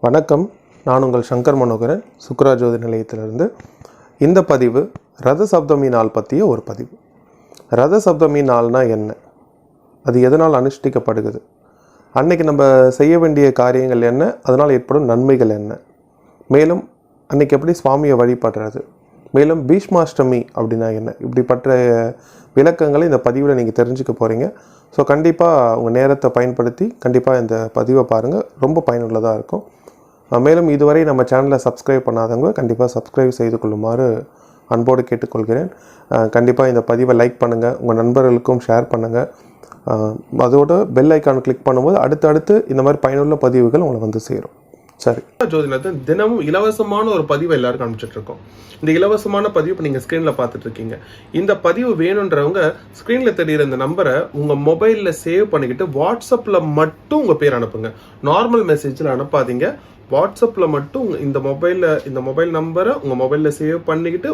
வணக்கம். நான் உங்கள் சங்கர் மனோகரன் சுக்ரா ஜோதி நிலையத்திலிருந்து. இந்த பதிவு ரத சப்தமி நாள் பற்றிய ஒரு பதிவு. ரத சப்தமி நாள்னா என்ன? அது எதனால் அனுஷ்டிக்கப்படுகிறது? அன்னைக்கு நம்ம செய்ய வேண்டிய காரியங்கள் என்ன? அதனால் ஏற்படும் நன்மைகள் என்ன? மேலும் அன்னைக்கு எப்படி சுவாமியை வழிபடுறது? மேலும் பீஷ்மாஷ்டமி அப்படின்னா என்ன? இப்படிப்பட்ட விளக்கங்களை இந்த பதிவில் நீங்கள் தெரிஞ்சுக்க போகிறீங்க ஸோ கண்டிப்பாக உங்கள் நேரத்தை பயன்படுத்தி கண்டிப்பாக இந்த பதிவை பாருங்கள் ரொம்ப பயனுள்ளதாக இருக்கும். மேலும் இதுவரை நம்ம சேனலை சப்ஸ்கிரைப் பண்ணாதவங்க கண்டிப்பாக சப்ஸ்கிரைப் செய்து கொள்ளுமாறு அன்போடு கேட்டுக்கொள்கிறேன். கண்டிப்பாக இந்த பதிவை லைக் பண்ணுங்கள் உங்கள் நண்பர்களுக்கும் ஷேர் பண்ணுங்கள் அதோட பெல் ஐக்கான் கிளிக் பண்ணும்போது அடுத்தடுத்து இந்த மாதிரி பயனுள்ள பதிவுகள் உங்களை வந்து சேரும். சரி. ஜோதிநாதன் தினமும் இலவசமான ஒரு பதிவு எல்லாருக்கும் அனுப்பிச்சிட்டு இருக்கோம் இந்த இலவசமான பதிவு இப்போ நீங்கள் ஸ்க்ரீனில் பார்த்துட்டு இருக்கீங்க இந்த பதிவு வேணுன்றவங்க ஸ்க்ரீனில் தெரியுற இந்த நம்பரை உங்கள் மொபைலில் சேவ் பண்ணிக்கிட்டு வாட்ஸ்அப்பில் மட்டும் உங்கள் பேர் அனுப்புங்க. நார்மல் மெசேஜில் அனுப்பாதீங்க. வாட்ஸ்அப்பில் மட்டும் உங்கள் இந்த மொபைலில் இந்த மொபைல் நம்பரை உங்கள் மொபைலில் சேவ் பண்ணிக்கிட்டு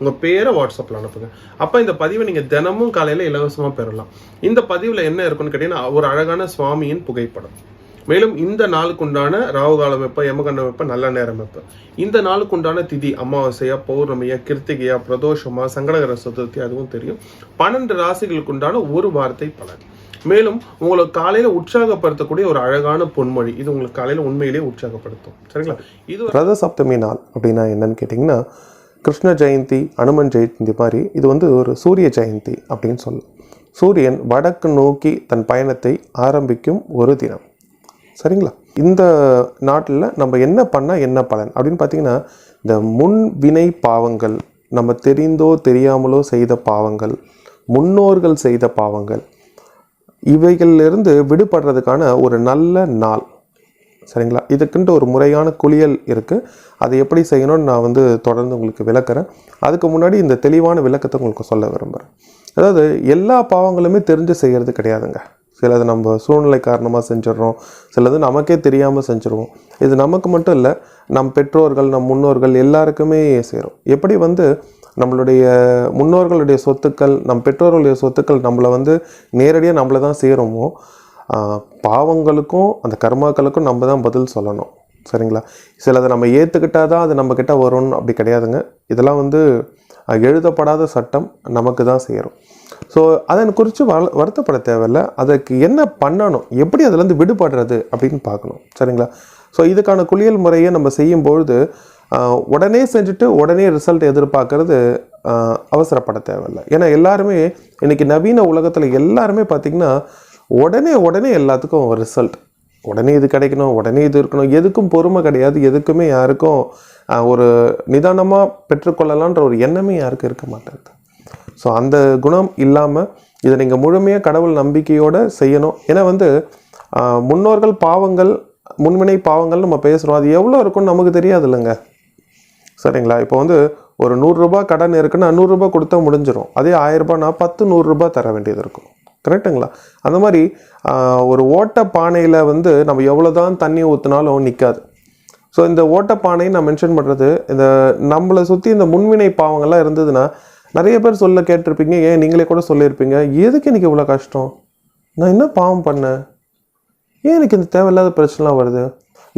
உங்கள் பேரை வாட்ஸ்அப்பில் அனுப்புங்க. அப்போ இந்த பதிவை நீங்கள் தினமும் காலையில் இலவசமாக பெறலாம். இந்த பதிவில் என்ன இருக்குன்னு கேட்டிங்கன்னா ஒரு அழகான சுவாமியின் புகைப்படம். மேலும் இந்த நாளுக்குண்டான உண்டான ராகு காலம் எப்ப யமகண்டம் நல்ல நேரம் எப்ப? இந்த நாளுக்கு உண்டான திதி அமாவாசையா பௌர்ணமியா கிருத்திகையா பிரதோஷமா சங்கடகர சதுர்த்தி அதுவும் தெரியும். பன்னெண்டு ராசிகளுக்குண்டான ஒரு வார்த்தை பலன். மேலும் உங்களுக்கு காலையில உற்சாகப்படுத்தக்கூடிய ஒரு அழகான பொன்மொழி. இது உங்களுக்கு காலையில உண்மையிலேயே உற்சாகப்படுத்தும். சரிங்களா? இது ரத சப்தமி நாள் அப்படின்னா என்னன்னு கேட்டிங்கன்னா கிருஷ்ண ஜெயந்தி அனுமன் ஜெயந்தி மாதிரி இது வந்து ஒரு சூரிய ஜெயந்தி அப்படின்னு சொல்லும். சூரியன் வடக்கு நோக்கி தன் பயணத்தை ஆரம்பிக்கும் ஒரு தினம். சரிங்களா? இந்த நாட்டில் நம்ம என்ன பண்ணால் என்ன பலன்? அப்படின்னு பார்த்தீங்கன்னா இந்த முன் வினை பாவங்கள் நம்ம தெரிந்தோ தெரியாமலோ செய்த பாவங்கள் முன்னோர்கள் செய்த பாவங்கள் இவைகளிலிருந்து விடுபடுறதுக்கான ஒரு நல்ல நாள். சரிங்களா? இதுக்குன்ட்டு ஒரு முறையான குளியல் இருக்குது அதை எப்படி செய்யணும்னு நான் வந்து தொடர்ந்து உங்களுக்கு விளக்குறேன். அதுக்கு முன்னாடி இந்த தெளிவான விளக்கத்தை உங்களுக்கு சொல்ல விரும்புகிறேன் அதாவது எல்லா பாவங்களுமே தெரிஞ்சு செய்கிறது கிடையாதுங்க. சிலது நம்ம சூழ்நிலை காரணமாக செஞ்சிடறோம் சிலது நமக்கே தெரியாமல் செஞ்சுருவோம். இது நமக்கு மட்டும் இல்லை நம் பெற்றோர்கள் நம் முன்னோர்கள் எல்லாருக்குமே சேரும். எப்படி வந்து நம்மளுடைய முன்னோர்களுடைய சொத்துக்கள் நம் பெற்றோர்களுடைய சொத்துக்கள் நம்மளை வந்து நேரடியாக நம்மளை தான் சேருமோ பாவங்களுக்கும் அந்த கர்மாக்களுக்கும் நம்ம தான் பதில் சொல்லணும். சரிங்களா? சிலதை நம்ம ஏற்றுக்கிட்டா தான் அது நம்மக்கிட்ட வரும்னு அப்படி கிடையாதுங்க. இதெல்லாம் வந்து எழுதப்படாத சட்டம் நமக்கு தான் சேரும். ஸோ அதன் குறித்து வ வருத்தப்பட தேவையில்ல. அதுக்கு என்ன பண்ணணும்? எப்படி அதுலேருந்து விடுபடுறது அப்படின்னு பார்க்கணும். சரிங்களா? ஸோ இதுக்கான குளியல் முறையை நம்ம செய்யும்பொழுது உடனே செஞ்சுட்டு உடனே ரிசல்ட் எதிர்பார்க்கறது அவசரப்பட தேவையில்லை. ஏன்னா எல்லாருமே இன்றைக்கி நவீன உலகத்தில் எல்லாருமே பார்த்திங்கன்னா உடனே உடனே எல்லாத்துக்கும் ரிசல்ட் உடனே இது கிடைக்கணும் உடனே இது இருக்கணும். எதுக்கும் பொறுமை கிடையாது. எதுக்குமே யாருக்கும் ஒரு நிதானமாக பெற்றுக்கொள்ளலான்ற ஒரு எண்ணமே யாருக்கும் இருக்க மாட்டேங்குது. ஸோ அந்த குணம் இல்லாமல் இதை நீங்கள் முழுமையாக கடவுள் நம்பிக்கையோடு செய்யணும். ஏன்னா வந்து முன்னோர்கள் பாவங்கள் முன்வினை பாவங்கள் நம்ம பேசுகிறோம் அது எவ்வளோ இருக்குன்னு நமக்கு தெரியாது இல்லைங்க சரிங்களா? இப்போ வந்து ஒரு நூறுரூபா கடன் இருக்குன்னா நூறுரூபா கொடுத்தா முடிஞ்சிடும் அதே ஆயிரரூபானா பத்து நூறுரூபா தர வேண்டியது இருக்கும். கரெக்டுங்களா அந்த மாதிரி ஒரு ஓட்ட பானையில் வந்து நம்ம எவ்வளோ தான் தண்ணி ஊற்றினாலும் நிற்காது ஸோ இந்த ஓட்ட பானையை நான் மென்ஷன் பண்ணுறது இந்த நம்மளை சுற்றி இந்த முன்வினை பாவங்கள்லாம் இருந்ததுன்னா நிறைய பேர் சொல்ல கேட்டிருப்பீங்க ஏன் நீங்களே கூட சொல்லியிருப்பீங்க எதுக்கு எனக்கு இவ்வளோ கஷ்டம்? நான் என்ன பாவம் பண்ணேன்? ஏன் எனக்கு இந்த தேவையில்லாத பிரச்சனைலாம் வருது?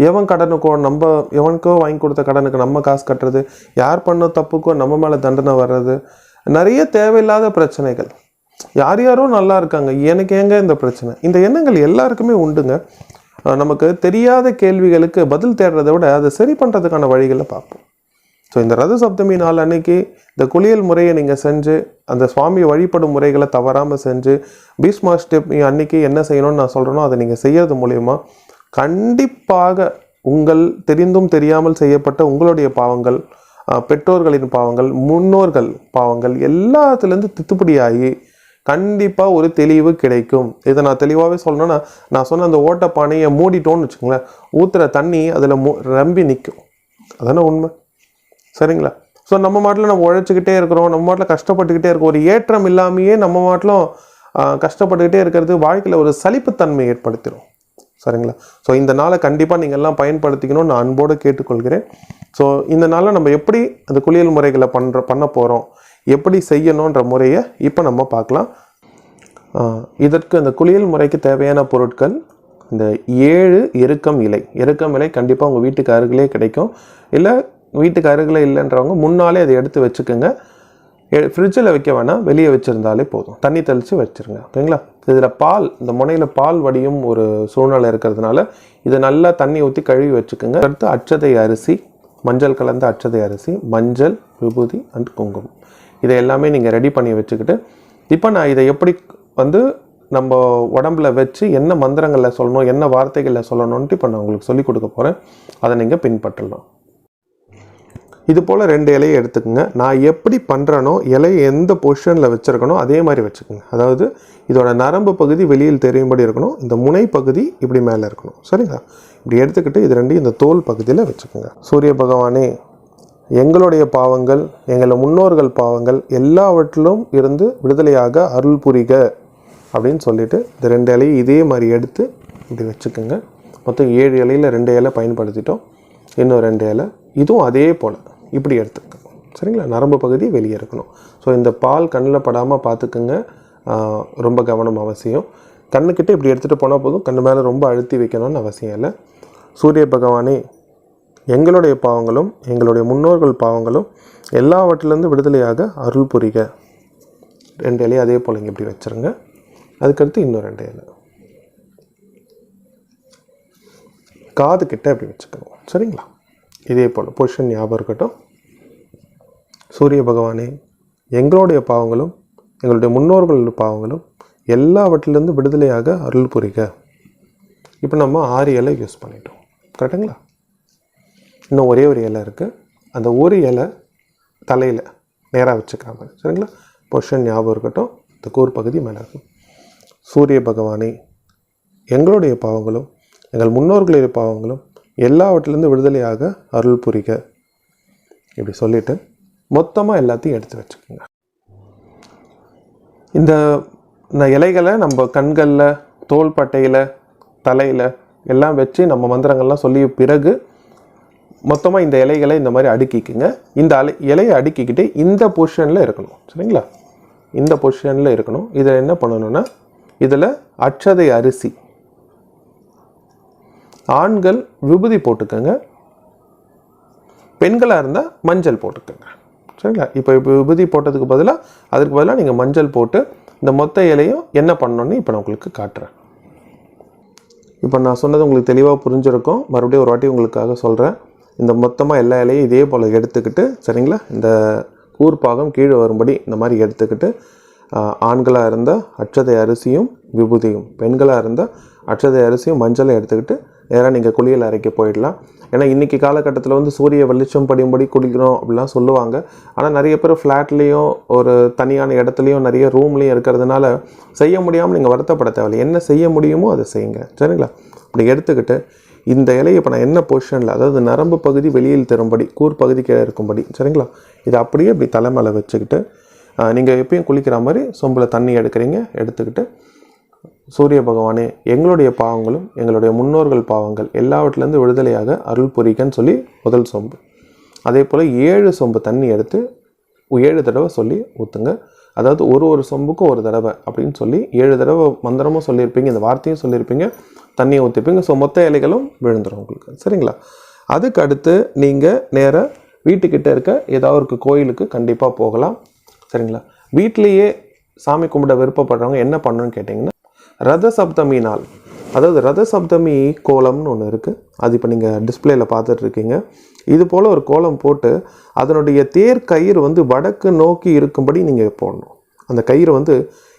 எவன் கடனுக்கோ நம்ம எவனுக்கோ வாங்கி கொடுத்த கடனுக்கு நம்ம காசு கட்டுறது யார் பண்ண தப்புக்கோ நம்ம மேலே தண்டனை வர்றது நிறைய தேவையில்லாத பிரச்சனைகள். யார் யாரோ நல்லா இருக்காங்க எனக்கு ஏங்க இந்த பிரச்சனை? இந்த எண்ணங்கள் எல்லாருக்குமே உண்டுங்க. நமக்கு தெரியாத கேள்விகளுக்கு பதில் தேடுறதை விட அதை சரி பண்ணுறதுக்கான வழிகளை பார்ப்போம். ஸோ இந்த ரத சப்தமி நாள் அன்னைக்கு இந்த குளியல் முறையை நீங்கள் செஞ்சு அந்த சுவாமி வழிபடும் முறைகளை தவறாமல் செஞ்சு பீஷ்மாஷ்டமி அன்னைக்கு என்ன செய்யணும்னு நான் சொல்கிறேனோ அதை நீங்கள் செய்யறது மூலயமா கண்டிப்பாக உங்கள் தெரிந்தும் தெரியாமல் செய்யப்பட்ட உங்களுடைய பாவங்கள் பெற்றோர்களின் பாவங்கள் முன்னோர்கள் பாவங்கள் எல்லாத்துலேருந்து தித்துப்படியாகி கண்டிப்பாக ஒரு தெளிவு கிடைக்கும். இதை நான் தெளிவாகவே சொல்லணும்னா நான் சொன்ன அந்த ஓட்ட பானையை மூடிட்டோன்னு வச்சுக்கோங்களேன் ஊற்றுற தண்ணி அதில் மு ரம்பி நிற்கும் அதானே உண்மை? சரிங்களா? ஸோ நம்ம மாட்டில் நம்ம உழைச்சிக்கிட்டே இருக்கிறோம். நம்ம மாட்டில் கஷ்டப்பட்டுக்கிட்டே இருக்கோம். ஒரு ஏற்றம் இல்லாமையே நம்ம மாட்டிலும் கஷ்டப்பட்டுக்கிட்டே இருக்கிறது வாழ்க்கையில் ஒரு சலிப்புத்தன்மை ஏற்படுத்திடும் சரிங்களா? ஸோ இந்த நாளை கண்டிப்பாக நீங்கள் எல்லாம் பயன்படுத்திக்கணும்னு நான் அன்போடு கேட்டுக்கொள்கிறேன். ஸோ இந்த நாளை நம்ம எப்படி அந்த குளியல் முறைகளை பண்ணுற பண்ண போகிறோம் எப்படி செய்யணுன்ற முறையை இப்போ நம்ம பார்க்கலாம். இதற்கு அந்த குளியல் முறைக்கு தேவையான பொருட்கள் இந்த ஏழு எருக்கம் இலை. எருக்கம் இலை கண்டிப்பாக உங்கள் வீட்டுக்கு அருகிலே கிடைக்கும். இல்லை வீட்டுக்கு அருகில் இல்லைன்றவங்க முன்னாலே அதை எடுத்து வச்சுக்கோங்க. ஃப்ரிட்ஜில் வைக்க வேணாம் வெளியே வச்சுருந்தாலே போதும். தண்ணி தெளித்து வச்சுருங்க. ஓகேங்களா இதில் பால் இந்த முனையில் பால் வடியும் ஒரு சூழ்நிலை இருக்கிறதுனால இதை நல்லா தண்ணி ஊற்றி கழுவி வச்சுக்கோங்க. அடுத்து அச்சதை அரிசி மஞ்சள் கலந்த அச்சதை அரிசி மஞ்சள் விபூதி அண்ட் குங்குமம். இதை எல்லாமே நீங்கள் ரெடி பண்ணி வச்சுக்கிட்டு இப்போ நான் இதை எப்படி வந்து நம்ம உடம்புல வச்சு என்ன மந்திரங்களில் சொல்லணும் என்ன வார்த்தைகளில் சொல்லணும்ன்ட்டு இப்போ நான் உங்களுக்கு சொல்லிக் கொடுக்க போகிறேன் அதை நீங்கள் பின்பற்றலாம். இது போல் ரெண்டு இலையை எடுத்துக்கோங்க. நான் எப்படி பண்ணுறேனோ இலையை எந்த பொசிஷனில் வச்சுருக்கனோ அதே மாதிரி வச்சுக்கோங்க. அதாவது இதோட நரம்பு பகுதி வெளியில் தெரியும்படி இருக்கணும். இந்த முனை பகுதி இப்படி மேலே இருக்கணும். சரிங்களா? இப்படி எடுத்துக்கிட்டு இது ரெண்டையும் இந்த தோல் பகுதியில் வச்சுக்கோங்க. சூரிய பகவானே எங்களுடைய பாவங்கள் எங்களை முன்னோர்கள் பாவங்கள் எல்லாவற்றிலும் இருந்து விடுதலையாக அருள் புரிக அப்படின்னு சொல்லிட்டு இந்த ரெண்டு இலையை இதே மாதிரி எடுத்து இப்படி வச்சுக்கோங்க. மொத்தம் ஏழு இலையில் ரெண்டு இலை பயன்படுத்திட்டோம். இன்னும் ரெண்டு இலை. இதுவும் அதே போல். இப்படி எடுத்துக்கணும். சரிங்களா? நரம்பு பகுதி வெளியே இருக்கணும். ஸோ இந்த பால் கண்ணில் படாமல் பார்த்துக்குங்க. ரொம்ப கவனம் அவசியம். கண்ணுக்கிட்ட இப்படி எடுத்துகிட்டு போனால் போதும். கண்ணு மேலே ரொம்ப அழுத்தி வைக்கணும்னு அவசியம் இல்லை. சூரிய பகவானே எங்களுடைய பாவங்களும் எங்களுடைய முன்னோர்கள் பாவங்களும் எல்லாவற்றிலேருந்து விடுதலையாக அருள் புரிக. ரெண்டு இலையை அதே போல் இங்கே இப்படி வச்சுருங்க. அதுக்கடுத்து இன்னும் ரெண்டு இலை. காது கிட்ட இப்படி வச்சுக்கணும். சரிங்களா? இதே போல் பொசிஷன் ஞாபகம் இருக்கட்டும். சூரிய பகவானே எங்களுடைய பாவங்களும் எங்களுடைய முன்னோர்கள் பாவங்களும் எல்லாவற்றிலிருந்து விடுதலையாக அருள் புரிக. இப்போ நம்ம ஆறு இலை யூஸ் பண்ணிட்டோம். கரெக்டுங்களா? இன்னும் ஒரே ஒரு இலை இருக்குது அந்த ஒரு இலை தலையில் நேராக வச்சுக்கிற மாதிரி. சரிங்களா? பொஷன் ஞாபகம் இருக்கட்டும். இந்த கூர் பகுதி மேலே இருக்கும் சூரிய பகவானே எங்களுடைய பாவங்களும் எங்கள் முன்னோர்களுடைய பாவங்களும் எல்லாவற்றிலேருந்து விடுதலையாக அருள் புரிக. இப்படி சொல்லிட்டு மொத்தமாக எல்லாத்தையும் எடுத்து வச்சுக்கோங்க. இந்த இந்த இலைகளை நம்ம கண்களில் தோள்பட்டையில் தலையில் எல்லாம் வச்சு நம்ம மந்திரங்கள்லாம் சொல்லி பிறகு மொத்தமாக இந்த இலைகளை இந்த மாதிரி அடுக்கிக்குங்க. இந்த அலை இலையை அடுக்கிக்கிட்டு இந்த பொசிஷனில் இருக்கணும். சரிங்களா? இந்த பொசிஷனில் இருக்கணும். இதில் என்ன பண்ணணும்னா இதில் அச்சதை அரிசி ஆண்கள் விபூதி போட்டுக்கோங்க. பெண்களாக இருந்தால் மஞ்சள் போட்டுக்கோங்க. சரிங்களா? இப்போ இப்போ விபூதி போட்டதுக்கு பதிலாக அதுக்கு பதிலாக நீங்கள் மஞ்சள் போட்டு இந்த மொத்த இலையும் என்ன பண்ணணுன்னு இப்போ நான் உங்களுக்கு காட்டுறேன். இப்போ நான் சொன்னது உங்களுக்கு தெளிவாக புரிஞ்சிருக்கும். மறுபடியும் ஒரு வாட்டி உங்களுக்காக சொல்கிறேன் இந்த மொத்தமாக எல்லா இலையும் இதே போல் எடுத்துக்கிட்டு சரிங்களா? இந்த கூர்ப்பாகம் கீழே வரும்படி இந்த மாதிரி எடுத்துக்கிட்டு ஆண்களாக இருந்தால் அச்சதை அரிசியும் விபூதியும். பெண்களாக இருந்தால் அச்சதை அரிசியும் மஞ்சளை எடுத்துக்கிட்டு நேராக நீங்கள் குளியல் அறைக்கு போயிடலாம். ஏன்னா இன்றைக்கி காலகட்டத்தில் வந்து சூரிய வெளிச்சம் படியும்படி குளிக்கிறோம் அப்படிலாம் சொல்லுவாங்க. ஆனால் நிறைய பேர் ஃப்ளாட்லேயும் ஒரு தனியான இடத்துலையும் நிறைய ரூம்லேயும் இருக்கிறதுனால செய்ய முடியாமல் நீங்கள் வருத்தப்பட தேவையில்லை. என்ன செய்ய முடியுமோ அதை செய்யுங்க. சரிங்களா? அப்படி எடுத்துக்கிட்டு இந்த இலையை இப்போ நான் என்ன பொசிஷனில் அதாவது நரம்பு பகுதி வெளியில் தரும்படி கூர் பகுதி கீழே இருக்கும்படி சரிங்களா? இதை அப்படியே இப்படி தலை மேலே வச்சுக்கிட்டு நீங்கள் எப்பயும் குளிக்கிற மாதிரி சொம்பில் தண்ணி எடுக்கிறீங்க எடுத்துக்கிட்டு சூரிய பகவானே எங்களுடைய பாவங்களும் எங்களுடைய முன்னோர்கள் பாவங்கள் எல்லாவற்றிலேருந்து விடுதலையாக அருள் புரிகன்னு சொல்லி முதல் சொம்பு. அதே போல் ஏழு சொம்பு தண்ணி எடுத்து ஏழு தடவை சொல்லி ஊற்றுங்க அதாவது ஒரு ஒரு சொம்புக்கும் ஒரு தடவை அப்படின்னு சொல்லி ஏழு தடவை மந்திரமும் சொல்லியிருப்பீங்க இந்த வார்த்தையும் சொல்லியிருப்பீங்க தண்ணியை ஊற்றிப்பீங்க ஸோ மொத்த இலைகளும் விழுந்துடும் உங்களுக்கு. சரிங்களா? அதுக்கு அடுத்து நீங்கள் நேராக வீட்டுக்கிட்ட இருக்க ஏதாவது ஒரு கோயிலுக்கு கண்டிப்பாக போகலாம். சரிங்களா? வீட்டிலையே சாமி கும்பிட விருப்பப்படுறவங்க என்ன பண்ணணும்னு கேட்டிங்கன்னா ரத சப்தமி நாள் அதாவது ரத சப்தமி கோலம்னு ஒன்று இருக்குது அது இப்போ நீங்கள் டிஸ்பிளேயில் பார்த்துட்ருக்கீங்க இது போல் ஒரு கோலம் போட்டு அதனுடைய தேர் கயிறு வந்து வடக்கு நோக்கி இருக்கும்படி நீங்கள் போடணும். அந்த கயிறு வந்து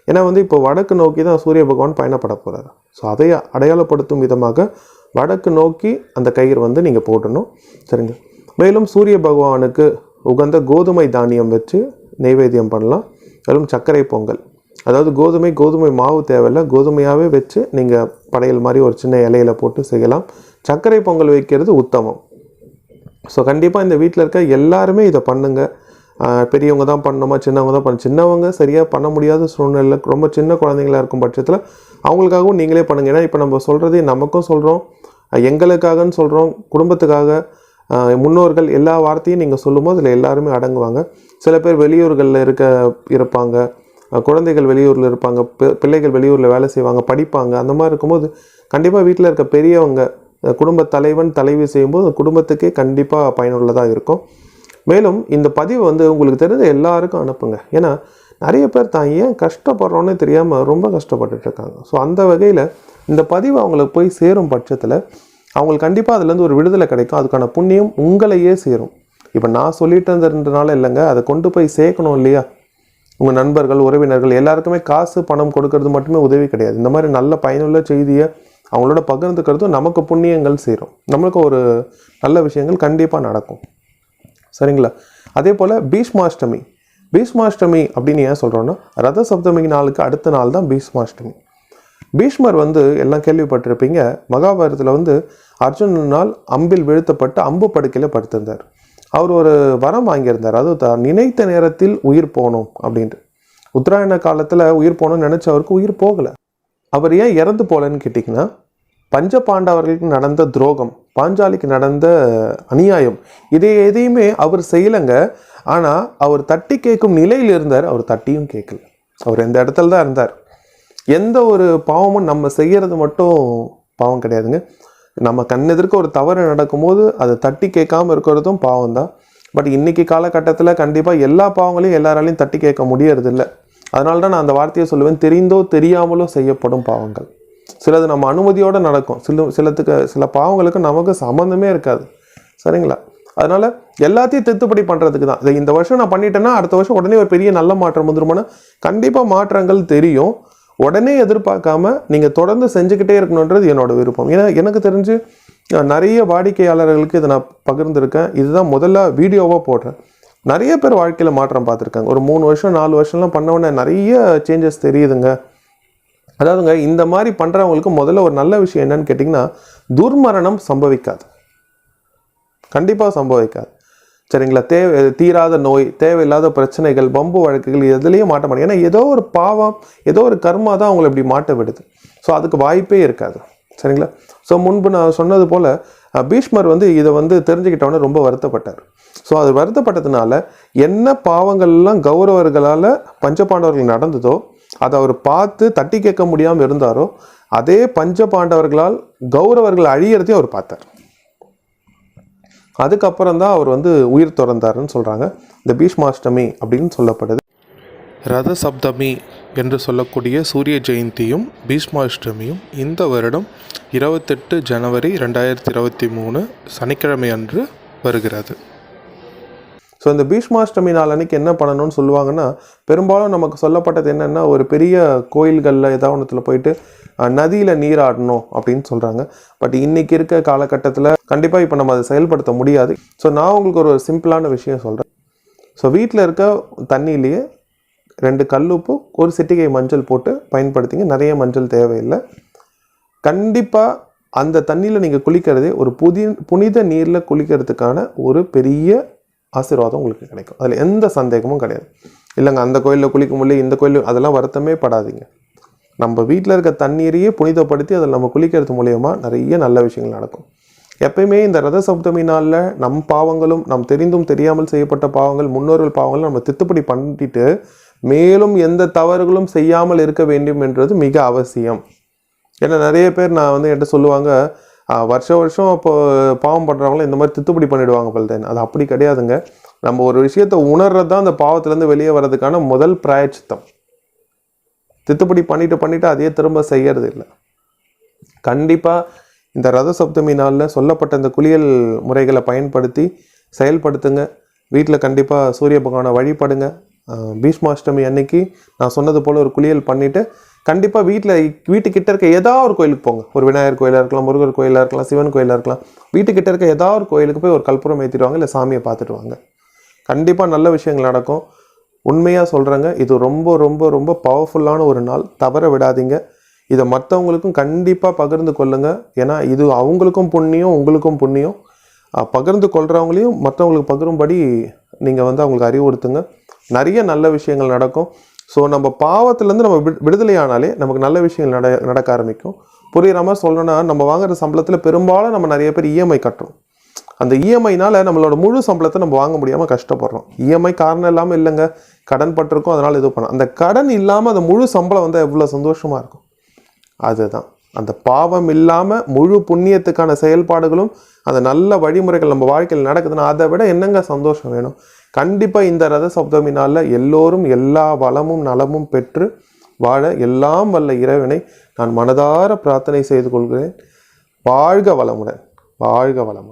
ஏன்னா வந்து இப்போ வடக்கு நோக்கி தான் சூரிய பகவான் பயணப்பட போகிறார் ஸோ அதை அடையாளப்படுத்தும் விதமாக வடக்கு நோக்கி அந்த கயிறு வந்து நீங்கள் போடணும். சரிங்க. மேலும் சூரிய பகவானுக்கு உகந்த கோதுமை தானியம் வச்சு நெய்வேத்தியம் பண்ணலாம். மேலும் சர்க்கரை பொங்கல். அதாவது கோதுமை கோதுமை மாவு தேவையில்ல. கோதுமையாகவே வச்சு நீங்கள் படையல் மாதிரி ஒரு சின்ன இலையில போட்டு செய்யலாம். சர்க்கரை பொங்கல் வைக்கிறது உத்தமம். ஸோ கண்டிப்பாக இந்த வீட்டில் இருக்க எல்லாருமே இதை பண்ணுங்கள் பெரியவங்க தான் பண்ணணுமா சின்னவங்க தான் பண்ண சின்னவங்க சரியாக பண்ண முடியாத சூழ்நிலை ரொம்ப சின்ன குழந்தைங்களா இருக்கும் பட்சத்தில் அவங்களுக்காகவும் நீங்களே பண்ணுங்க. ஏன்னா இப்போ நம்ம சொல்கிறதே நமக்கும் சொல்கிறோம் எங்களுக்காகன்னு சொல்கிறோம் குடும்பத்துக்காக முன்னோர்கள் எல்லா வார்த்தையும் நீங்கள் சொல்லும்போது அதில் எல்லாருமே அடங்குவாங்க. சில பேர் வெளியூர்களில் இருக்க இருப்பாங்க. குழந்தைகள் வெளியூரில் இருப்பாங்க பி- பிள்ளைகள் வெளியூரில் வேலை செய்வாங்க படிப்பாங்க அந்த மாதிரி இருக்கும்போது கண்டிப்பாக வீட்டில் இருக்க பெரியவங்க குடும்ப தலைவன் தலைவி செய்யும்போது குடும்பத்துக்கே கண்டிப்பாக பயனுள்ளதாக இருக்கும். மேலும் இந்த பதிவு வந்து உங்களுக்கு தெரிஞ்ச எல்லாருக்கும் அனுப்புங்க. ஏன்னா நிறைய பேர் தான் ஏன் கஷ்டப்படுறோன்னே தெரியாமல் ரொம்ப கஷ்டப்பட்டுட்டு இருக்காங்க. ஸோ அந்த வகையில் இந்த பதிவு அவங்களுக்கு போய் சேரும் பட்சத்தில் அவங்களுக்கு கண்டிப்பாக அதுலேருந்து ஒரு விடுதலை கிடைக்கும். அதுக்கான புண்ணியம் உங்களையே சேரும். இப்போ நான் சொல்லிட்டு இருந்ததுனால இல்லைங்க. அதை கொண்டு போய் சேர்க்கணும் இல்லையா? உங்கள் நண்பர்கள் உறவினர்கள் எல்லாருக்குமே காசு பணம் கொடுக்கறது மட்டுமே உதவி கிடையாது. இந்த மாதிரி நல்ல பயனுள்ள செய்தியை அவங்களோட பகிர்ந்துக்கிறதும் நமக்கு புண்ணியங்கள் சேரும். நம்மளுக்கு ஒரு நல்ல விஷயங்கள் கண்டிப்பாக நடக்கும். சரிங்களா? அதே போல் பீஷ்மாஷ்டமி. பீஷ்மாஷ்டமி அப்படின்னு ஏன் சொல்கிறோன்னா ரத சப்தமி நாளுக்கு அடுத்த நாள் தான் பீஷ்மாஷ்டமி. பீஷ்மர் வந்து எல்லாம் கேள்விப்பட்டிருப்பீங்க மகாபாரதத்தில் வந்து அர்ஜுனனால் அம்பில் வீழ்த்தப்பட்டு அம்பு படுக்கையில் படுத்திருந்தார். அவர் ஒரு வரம் வாங்கியிருந்தார். அது தான் நினைத்த நேரத்தில் உயிர் போகணும் அப்படின்ட்டு. உத்தராயண காலத்தில் உயிர் போகணும்னு நினச்ச அவருக்கு உயிர் போகலை. அவர் ஏன் இறந்து போகலன்னு கேட்டிங்கன்னா பஞ்ச பாண்டவர்களுக்கு நடந்த துரோகம் பாஞ்சாலிக்கு நடந்த அநியாயம் இதை எதையுமே அவர் செய்யலைங்க. ஆனால் அவர் தட்டி கேட்கும் நிலையில் இருந்தார். அவர் தட்டியும் கேட்கல. அவர் எந்த இடத்துல தான் இருந்தார். எந்த ஒரு பாவமும் நம்ம செய்கிறது மட்டும் பாவம் கிடையாதுங்க. நம்ம கண்ணெதிர்க்க ஒரு தவறு நடக்கும்போது அதை தட்டி கேட்காம இருக்கிறதும் பாவம் தான் பட் இன்னைக்கு காலகட்டத்தில் கண்டிப்பாக எல்லா பாவங்களையும் எல்லாராலையும் தட்டி கேட்க முடியறதில்ல. அதனால தான் நான் அந்த வார்த்தையை சொல்லுவேன் தெரிந்தோ தெரியாமலோ செய்யப்படும் பாவங்கள். சிலது நம்ம அனுமதியோடு நடக்கும். சில சிலத்துக்கு சில பாவங்களுக்கு நமக்கு சம்மந்தமே இருக்காது. சரிங்களா? அதனால் எல்லாத்தையும் திருத்துப்படி பண்ணுறதுக்கு தான். இதை இந்த வருஷம் நான் பண்ணிட்டேன்னா அடுத்த வருஷம் உடனே ஒரு பெரிய நல்ல மாற்றம் வந்துருமானா கண்டிப்பாக மாற்றங்கள் தெரியும். உடனே எதிர்பார்க்காம நீங்கள் தொடர்ந்து செஞ்சுக்கிட்டே இருக்கணுன்றது என்னோட விருப்பம். ஏன்னா எனக்கு தெரிஞ்சு நிறைய வாடிக்கையாளர்களுக்கு இதை நான் பகிர்ந்துருக்கேன். இதுதான் முதல்ல வீடியோவாக போடுறேன். நிறைய பேர் வாழ்க்கையில் மாற்றம் பார்த்துருக்காங்க. ஒரு மூணு வருஷம் நாலு வருஷம்லாம் பண்ணவுடனே நிறைய சேஞ்சஸ் தெரியுதுங்க. அதாவதுங்க இந்த மாதிரி பண்ணுறவங்களுக்கு முதல்ல ஒரு நல்ல விஷயம் என்னன்னு கேட்டிங்கன்னா துர்மரணம் சம்பவிக்காது. கண்டிப்பாக சம்பவிக்காது. சரிங்களா? தேவை தீராத நோய் தேவையில்லாத பிரச்சனைகள் பம்பு வழக்குகள் எதுலேயும் மாட்ட மாட்டேங்க. ஏன்னா ஏதோ ஒரு பாவம் ஏதோ ஒரு கர்மா தான் அவங்களை இப்படி மாட்ட விடுது. ஸோ அதுக்கு வாய்ப்பே இருக்காது. சரிங்களா? ஸோ முன்பு நான் சொன்னது போல் பீஷ்மர் வந்து இதை வந்து தெரிஞ்சுக்கிட்டவொடனே ரொம்ப வருத்தப்பட்டார். ஸோ அது வருத்தப்பட்டதுனால என்ன பாவங்கள்லாம் கௌரவர்களால் பஞ்சபாண்டவர்கள் நடந்ததோ அதை அவர் பார்த்து தட்டி கேட்க முடியாமல் இருந்தாரோ அதே பஞ்ச பாண்டவர்களால் கௌரவர்கள் அழியறதையும் அவர் பார்த்தார். அதுக்கப்புறம் தான் அவர் வந்து உயிர் துறந்தாருன்னு சொல்கிறாங்க இந்த பீஷ்மாஷ்டமி அப்படின்னு சொல்லப்படுது. ரத சப்தமி என்று சொல்லக்கூடிய சூரிய ஜெயந்தியும் பீஷ்மாஷ்டமியும் இந்த வருடம் இருபத்தெட்டு ஜனவரி ரெண்டாயிரத்தி இருபத்தி மூணு சனிக்கிழமை அன்று வருகிறது. ஸோ இந்த பீஷ்மாஷ்டமி நாள் அன்னைக்கு என்ன பண்ணணும்னு சொல்லுவாங்கன்னா பெரும்பாலும் நமக்கு சொல்லப்பட்டது என்னென்னா ஒரு பெரிய கோயில்களில் ஏதாவது ஒன்றுத்தில் போயிட்டு நதியில் நீராடணும் அப்படின்னு சொல்கிறாங்க பட் இன்றைக்கி இருக்க காலகட்டத்தில் கண்டிப்பாக இப்போ நம்ம அதை செயல்படுத்த முடியாது. ஸோ நான் உங்களுக்கு ஒரு சிம்பிளான விஷயம் சொல்கிறேன் ஸோ வீட்டில் இருக்க தண்ணியிலேயே ரெண்டு கல்லுப்பு ஒரு சிட்டிகை மஞ்சள் போட்டு பயன்படுத்திங்க. நிறைய மஞ்சள் தேவையில்லை. கண்டிப்பாக அந்த தண்ணியில் நீங்கள் குளிக்கிறதே ஒரு புதிய புனித நீரில் குளிக்கிறதுக்கான ஒரு பெரிய ஆசீர்வாதம் உங்களுக்கு கிடைக்கும். அதில் எந்த சந்தேகமும் கிடையாது. இல்லைங்க அந்த கோயிலில் குளிக்க முடியல இந்த கோயில் அதெல்லாம் வருத்தமே படாதீங்க. நம்ம வீட்டில் இருக்க தண்ணீரையே புனிதப்படுத்தி அதில் நம்ம குளிக்கிறது மூலயமா நிறைய நல்ல விஷயங்கள் நடக்கும். எப்பயுமே இந்த ரத சப்தமி நாளில் நம் பாவங்களும் நம் தெரிந்தும் தெரியாமல் செய்யப்பட்ட பாவங்கள் முன்னோர்கள் பாவங்களும் நம்ம தித்துப்படி பண்ணிட்டு மேலும் எந்த தவறுகளும் செய்யாமல் இருக்க வேண்டும் என்றது மிக அவசியம். ஏன்னா நிறைய பேர் நான் வந்து என்கிட்ட சொல்லுவாங்க வருஷ வருஷம் இப்போ பாவம் பண்ணுறவங்களும் இந்த மாதிரி தித்துப்படி பண்ணிடுவாங்க பல்தேன் அது அப்படி கிடையாதுங்க. நம்ம ஒரு விஷயத்தை உணர்றது தான் அந்த பாவத்திலேருந்து வெளியே வர்றதுக்கான முதல் பிராயச்சித்தம். தித்துப்படி பண்ணிட்டு பண்ணிட்டு அதே திரும்ப செய்யறது இல்லை. கண்டிப்பாக இந்த ரத சப்தமி நாளில் சொல்லப்பட்ட இந்த குளியல் முறைகளை பயன்படுத்தி செயல்படுத்துங்க. வீட்டில் கண்டிப்பாக சூரிய பகவானை வழிபடுங்க. பீஷ்மாஷ்டமி அன்னைக்கு நான் சொன்னது போல் ஒரு குளியல் பண்ணிவிட்டு கண்டிப்பாக வீட்டில் வீட்டுக்கிட்ட இருக்க ஏதாவது ஒரு கோயிலுக்கு போங்க. ஒரு விநாயகர் கோயிலாக இருக்கலாம் முருகர் கோயிலாக இருக்கலாம் சிவன் கோயிலாக இருக்கலாம். வீட்டுக்கிட்ட இருக்க ஏதாவது ஒரு கோயிலுக்கு போய் ஒரு கற்பூரம் ஏற்றிடுவாங்க இல்லை சாமியை பார்த்துட்டு வாங்க. கண்டிப்பாக நல்ல விஷயங்கள் நடக்கும். உண்மையாக சொல்கிறேங்க இது ரொம்ப ரொம்ப ரொம்ப பவர்ஃபுல்லான ஒரு நாள். தவற விடாதீங்க. இதை மற்றவங்களுக்கும் கண்டிப்பாக பகிர்ந்து கொள்ளுங்கள் ஏன்னா இது அவங்களுக்கும் புண்ணியம் உங்களுக்கும் புண்ணியம். பகிர்ந்து கொள்கிறவங்களையும் மற்றவங்களுக்கு பகிரும்படி நீங்கள் வந்து அவங்களுக்கு அறிவுறுத்துங்க. நிறைய நல்ல விஷயங்கள் நடக்கும். ஸோ நம்ம பாவத்துலேருந்து நம்ம விடு- விடுதலை ஆனாலே நமக்கு நல்ல விஷயங்கள் நட நடக்க ஆரம்பிக்கும். புரியுற மாதிரி சொல்லணும்னா நம்ம வாங்குற சம்பளத்தில் பெரும்பாலும் நம்ம நிறைய பேர் இஎம்ஐ கட்டுறோம். அந்த இஎம்ஐனால் நம்மளோட முழு சம்பளத்தை நம்ம வாங்க முடியாமல் கஷ்டப்படுறோம். இஎம்ஐ காரணம் இல்லாமல் இல்லைங்க. கடன் பட்டிருக்கோம் அதனால் இது பண்ண அந்த கடன் இல்லாமல் அந்த முழு சம்பளம் வந்து எவ்வளோ சந்தோஷமாக இருக்கும்? அதுதான். அந்த பாவம் இல்லாமல் முழு புண்ணியத்துக்கான செயல்பாடுகளும் அந்த நல்ல வழிமுறைகள் நம்ம வாழ்க்கையில் நடக்குதுன்னா அதை விட என்னங்க சந்தோஷம் வேணும்? கண்டிப்பாக இந்த ரத சப்தமி நாளில் எல்லோரும் எல்லா வளமும் நலமும் பெற்று வாழ எல்லாம் வல்ல இறைவனை நான் மனதார பிரார்த்தனை செய்து கொள்கிறேன். வாழ்க வளமுடன். வாழ்க வளமுடன்.